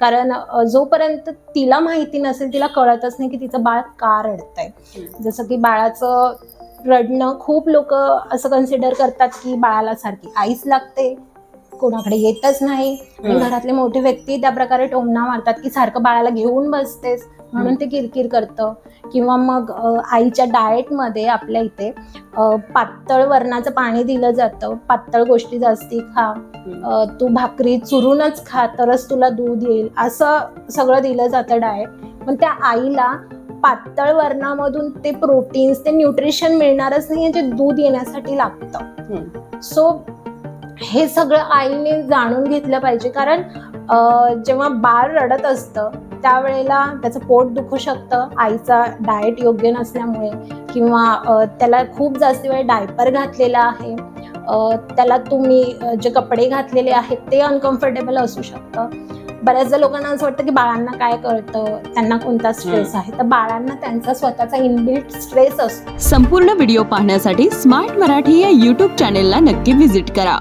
कारण जोपर्यंत तिला माहिती नसेल तिला कळतच नाही की तिचं बाळ का रडतंय. जसं की बाळाचं रडणं खूप लोक असं कन्सिडर करतात की बाळाला सारखी आईच लागते कोणाकडे येतच नाही. घरातले मोठे व्यक्ती त्या प्रकारे टोमणा मारतात की सारखं बाळाला घेऊन बसतेस. म्हणून ते किरकिर करतं. किंवा मग आईच्या डाएटमध्ये आपल्या इथे पातळ वरणाचं पाणी दिलं जातं. पातळ गोष्टी जास्ती खा. तू भाकरी चुरूनच खा तरच तुला दूध येईल. असं सगळं दिलं जातं डाएट. पण त्या आईला पातळ वर्णामधून ते प्रोटीन्स ते न्यूट्रिशन मिळणारच नाही जे दूध येण्यासाठी लागतं. सो हे सगळं आईने जाणून घेतलं पाहिजे. कारण जेव्हा बाळ रडत असतं त्यावेळेला त्याचं पोट दुखू शकतं. आईचा डाएट योग्य नसल्यामुळे किंवा त्याला खूप जास्त वेळ डायपर घातलेला आहे. त्याला तुम्ही जे कपडे घातलेले आहेत ते अनकम्फर्टेबल असू शकतं. बऱ्याचदा लोकांना असं वाटतं की बाळांना काय कळतं? त्यांना कोणता स्ट्रेस आहे? तर बाळांना त्यांचा स्वतःचा इनबिल्ट स्ट्रेस असतो. संपूर्ण व्हिडिओ पाहण्यासाठी स्मार्ट मराठी या यूट्यूब चॅनेलला नक्की व्हिजिट करा.